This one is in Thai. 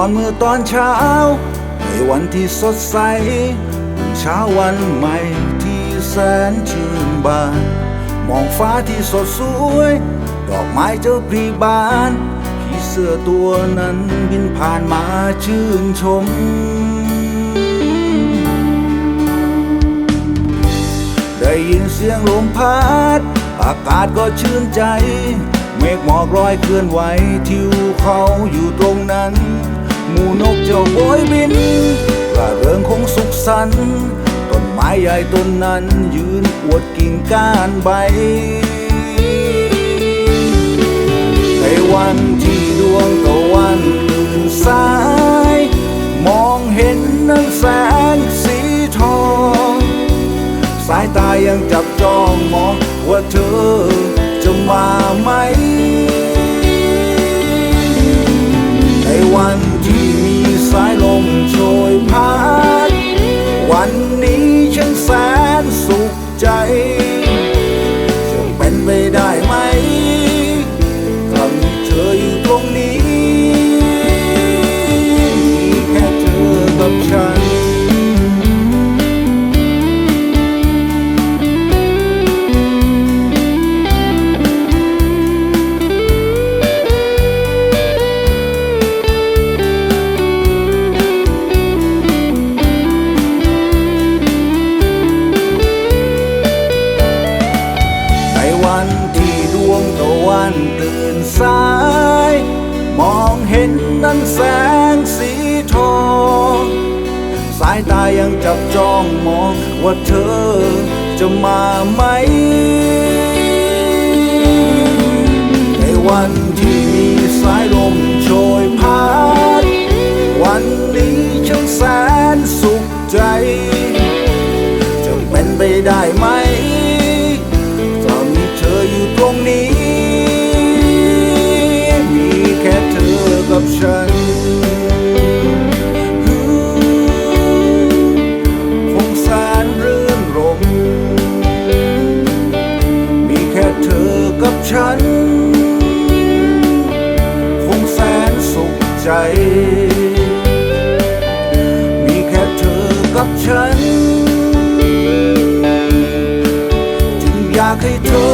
อนเมื่อตอนเช้า ในวันที่สดใสเช้าวันใหม่ที่แสนชื่นบาน มองฟ้าที่สดสวย ดอกไม้เจ้าพรีบานพี่เสื้อตัวนั้นบินผ่านมาชื่นชม ได้ยินเสียงลมพัด อากาศก็ชื่นใจ เมฆหมอกลอยเคลื่อนไหวทิวเขา โบยบินระเริงคงสุขสันต์ต้นไม้ใหญ่ต้นนั้นยืนอวดกิ่งก้านใบ ในวันที่ดวงตะวันตื่นสาย มองเห็นนั้นแสงสีทอง สายตายังจับจ้องมองว่าเธอจะมาไหม แสงสีทอง สายตายังจับจ้องมองว่าเธอจะมาไหม ในวันที่มีสายลมโชยพัด วันนี้ฉันแสนสุขใจ จะเป็นไปได้ไหม ฉัน คงแสนสุขใจ มีแค่เธอกับฉัน จึงอยากให้เธอ